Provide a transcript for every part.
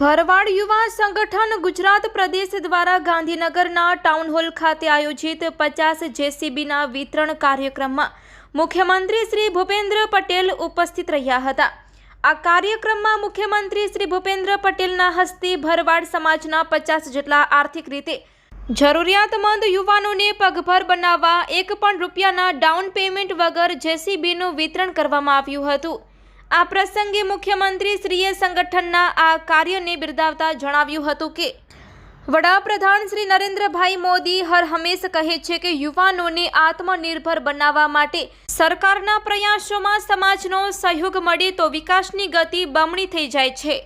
ભરવાડ યુવા સંગઠન ગુજરાત પ્રદેશ દ્વારા ગાંધીનગરના ટાઉન હોલ ખાતે આયોજિત પચાસ જેસીબીના વિતરણ કાર્યક્રમમાં મુખ્યમંત્રી શ્રી ભૂપેન્દ્ર પટેલ ઉપસ્થિત રહ્યા હતા. આ કાર્યક્રમમાં મુખ્યમંત્રી શ્રી ભૂપેન્દ્ર પટેલના હસ્તે ભરવાડ સમાજના પચાસ જેટલા આર્થિક રીતે જરૂરિયાતમંદ યુવાનોને પગભર બનાવવા એક પણ રૂપિયાના ડાઉન પેમેન્ટ વગર જેસીબીનું વિતરણ કરવામાં આવ્યું હતું. આ પ્રસંગે મુખ્યમંત્રી શ્રીએ સંગઠનના આ કાર્યને બિરદાવતા જણાવ્યું હતું કે, વડાપ્રધાન શ્રી નરેન્દ્રભાઈ મોદી હર હંમેશ કહે છે કે યુવાનોને આત્મનિર્ભર બનાવવા માટે સરકારના પ્રયાસોમાં સમાજનો સહયોગ મળે તો વિકાસની ગતિ બમણી થઈ જાય છે.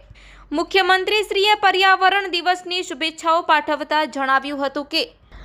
મુખ્યમંત્રી શ્રીએ પર્યાવરણ દિવસની શુભેચ્છાઓ પાઠવતા જણાવ્યું હતું કે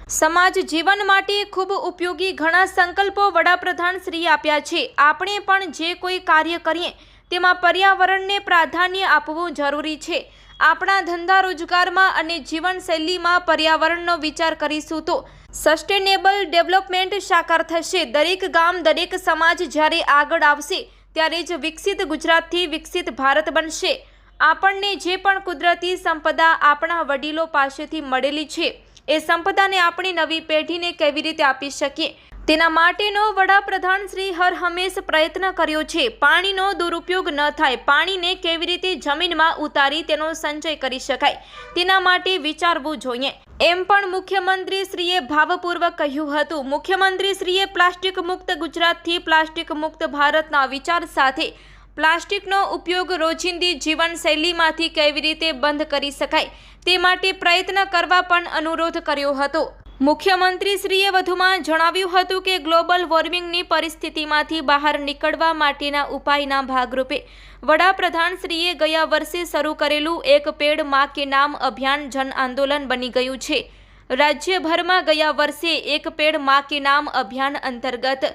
સમાજ જીવન માટે ખૂબ ઉપયોગી ઘણા સંકલ્પો વડાપ્રધાન શ્રી આપ્યા છે. આપણે પણ જે કોઈ કાર્ય કરીએ, તેમાં પર્યાવરણને પ્રાધાન્ય આપવું જરૂરી છે. આપણા ધંધા રોજગારમાં અને જીવનશૈલીમાં પર્યાવરણનો વિચાર કરીશું તો સસ્ટેનેબલ ડેવલપમેન્ટ સાકાર થશે. દરેક ગામ, દરેક સમાજ જ્યારે આગળ આવશે, ત્યારે જ વિકસિત ગુજરાતથી વિકસિત ભારત બનશે. આપણને જે પણ કુદરતી સંપદા આપણા વડીલો પાસેથી મળેલી છે. એ સંપદાને આપણી નવી પેઢીને કેવી રીતે આપી શકીએ? તેના માટેનો વડાપ્રધાન શ્રી હર હંમેશ પ્રયત્ન કર્યો છે. પાણીનો દુરુપયોગ ન થાય. પાણીને કેવી રીતે જમીનમાં ઉતારી તેનો સંચય કરી શકાય? તેના માટે વિચારવું જોઈએ. એમ પણ મુખ્યમંત્રી શ્રીએ ભાવપૂર્વક કહ્યું હતું. મુખ્યમંત્રી શ્રીએ પ્લાસ્ટિક મુક્ત ગુજરાતથી પ્લાસ્ટિક મુક્ત ભારતના વિચાર સાથે પ્લાસ્ટિકનો ઉપયોગ રોજિંદી જીવનશૈલીમાંથી કેવી રીતે બંધ કરી શકાય તે માટે પ્રયત્ન કરવા પણ અનુરોધ કર્યો હતો. મુખ્યમંત્રીશ્રીએ વધુમાં જણાવ્યું હતું કે ગ્લોબલ વોર્મિંગની પરિસ્થિતિમાંથી બહાર નીકળવા માટેના ઉપાયના ભાગરૂપે વડાપ્રધાનશ્રીએ ગયા વર્ષે શરૂ કરેલું એક પેડમાં કે નામ અભિયાન જન આંદોલન બની ગયું છે. રાજ્યભરમાં ગયા વર્ષે એક પેડમાં કે નામ અભિયાન અંતર્ગત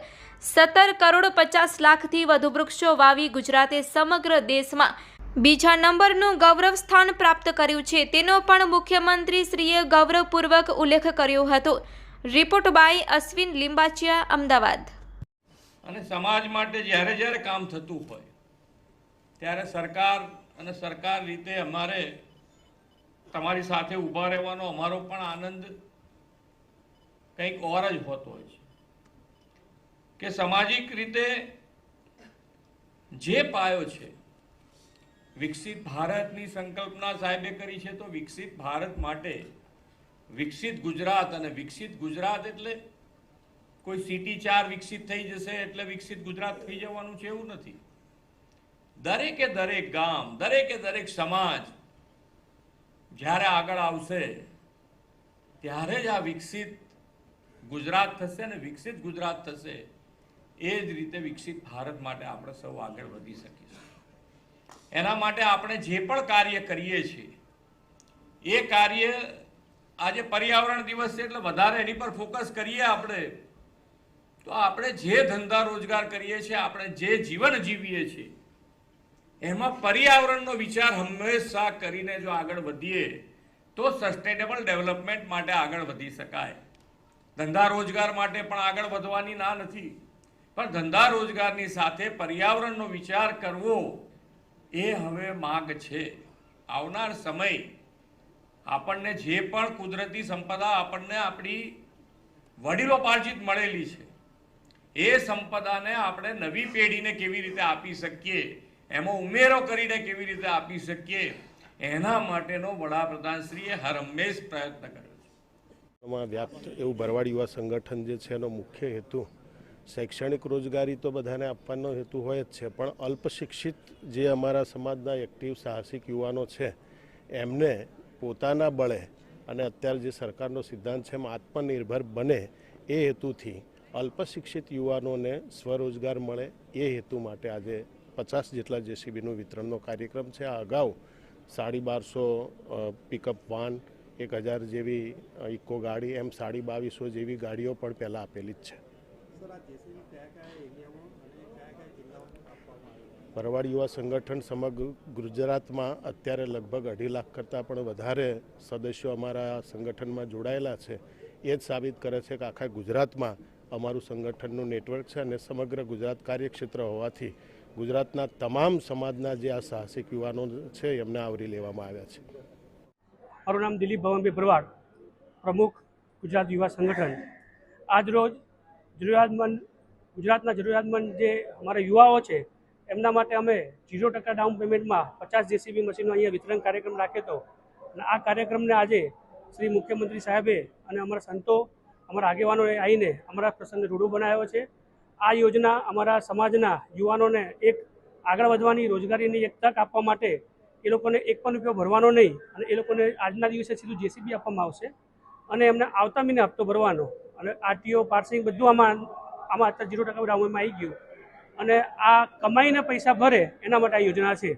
સત્તર કરોડ પચાસ લાખથી વધુ વૃક્ષો વાવી ગુજરાતે સમગ્ર દેશમાં બીજા નંબરનું ગૌરવ સ્થાન પ્રાપ્ત કર્યું છે. તેનો પણ મુખ્યમંત્રી શ્રીએ ગૌરવપૂર્વક ઉલ્લેખ કર્યો હતો. Report by Ashwin Limbachiya, Ahmedabad. અને સમાજ માટે જ્યારે જ્યારે કામ થતું હોય, ત્યારે સરકાર અને સરકાર રીતે અમારે તમારી સાથે ઊભા રહેવાનો અમારો પણ આનંદ કંઈક ઓર જ હોતો હોય છે. કે સામાજિક રીતે જે પાયો છે, વિકસિત ભારતની સંકલ્પના સાહેબે કરી છે, તો વિકસિત ભારત માટે વિકસિત ગુજરાત અને વિકસિત ગુજરાત એટલે કોઈ સિટી ચાર વિકસિત થઈ જશે એટલે વિકસિત ગુજરાત થઈ જવાનું છે એવું નથી. દરેકે દરેક ગામ, દરેકે દરેક સમાજ જ્યારે આગળ આવશે, ત્યારે જ આ વિકસિત ગુજરાત થશે અને વિકસિત ગુજરાત થશે, એ જ રીતે વિકસિત ભારત માટે આપણે સૌ આગળ વધી શકીશું. એના માટે આપણે જે પણ કાર્ય કરીએ છીએ, એ કાર્ય આજે પર્યાવરણ દિવસ છે એટલે વધારે એની પર ફોકસ કરીએ આપણે, તો આપણે જે ધંધા રોજગાર કરીએ છીએ, આપણે જે જીવન જીવીએ છીએ એમાં પર્યાવરણનો વિચાર હંમેશા કરીને જો આગળ વધીએ, તો સસ્ટેનેબલ ડેવલપમેન્ટ માટે આગળ વધી શકાય. ધંધા રોજગાર માટે પણ આગળ વધવાની ના નથી. પણ ધંધા રોજગારની સાથે પર્યાવરણનો વિચાર કરવો એ હવે માગ છે. આવનાર સમય આપણને જે પણ કુદરતી સંપદા આપણને આપણી વડીલોપાર્જિત મળેલી છે, એ સંપદાને આપણે નવી પેઢીને કેવી રીતે આપી શકીએ એમાં ઉમેરો કરીને કેવી રીતે આપી શકીએ? એના માટેનો વડાપ્રધાનશ્રીએ હર હંમેશ પ્રયત્ન કર્યો છે. વ્યાપ્ત એવું ભરવાડ યુવા સંગઠન જે છે એનો મુખ્ય હેતુ શૈક્ષણિક રોજગારી તો બધાને આપવાનો હેતુ હોય જ છે, પણ અલ્પશિક્ષિત જે અમારા સમાજના એક્ટિવ સાહસિક યુવાનો છે, એમને પોતાના બળે અને અત્યારે જે સરકારનો સિદ્ધાંત છે એમાં આત્મનિર્ભર બને એ હેતુથી અલ્પશિક્ષિત યુવાનોને સ્વરોજગાર મળે એ હેતુ માટે આજે પચાસ જેટલા જેસીબીનું વિતરણનો કાર્યક્રમ છે. આ અગાઉ સાડી બારસો પિકઅપ વાન એક હજાર જેવી ઇકો ગાડી એમ સાડી બાવીસો જેવી ગાડીઓ પણ પહેલાં આપેલી જ છે? ભરવાડ યુવા સંગઠન સમગ્ર ગુજરાતમાં અત્યારે લગભગ અઢી લાખ કરતાં પણ વધારે સદસ્યો અમારા સંગઠનમાં જોડાયેલા છે. એ જ સાબિત કરે છે કે આખા ગુજરાતમાં અમારું સંગઠનનું નેટવર્ક છે અને સમગ્ર ગુજરાત કાર્યક્ષેત્ર હોવાથી ગુજરાતના તમામ સમાજના જે આ સાહસિક યુવાનો છે, એમને આવરી લેવામાં આવ્યા છે. મારું નામ દિલીપ ભવનભાઈ ભરવાડ, પ્રમુખ ગુજરાત યુવા સંગઠન. આજરોજ જરૂરિયાતમંદ ગુજરાતના જરૂરિયાતમંદ જે અમારા યુવાઓ છે, એમના માટે અમે ઝીરો ટકા ડાઉન પેમેન્ટમાં પચાસ જેસીબી મશીનનો અહીંયા વિતરણ કાર્યક્રમ રાખ્યો હતો અને આ કાર્યક્રમને આજે શ્રી મુખ્યમંત્રી સાહેબે અને અમારા સંતો, અમારા આગેવાનોએ આવીને અમારા પ્રસંગને રૂડો બનાવ્યો છે. આ યોજના અમારા સમાજના યુવાનોને એક આગળ વધવાની રોજગારીની એક તક આપવા માટે એ લોકોને એક પણ રૂપિયો ભરવાનો નહીં અને એ લોકોને આજના દિવસે સીધું જેસીબી આપવામાં આવશે. અને એમને આવતા મહિને હપ્તો ભરવાનો. અને આરટીઓ પાર્સિંગ બધું આમાં આમાં અત્યારે જીરો ટકા ડાઉનમાં આવી ગયું. અને આ કમાઈને પૈસા ભરે એના માટે આ યોજના છે.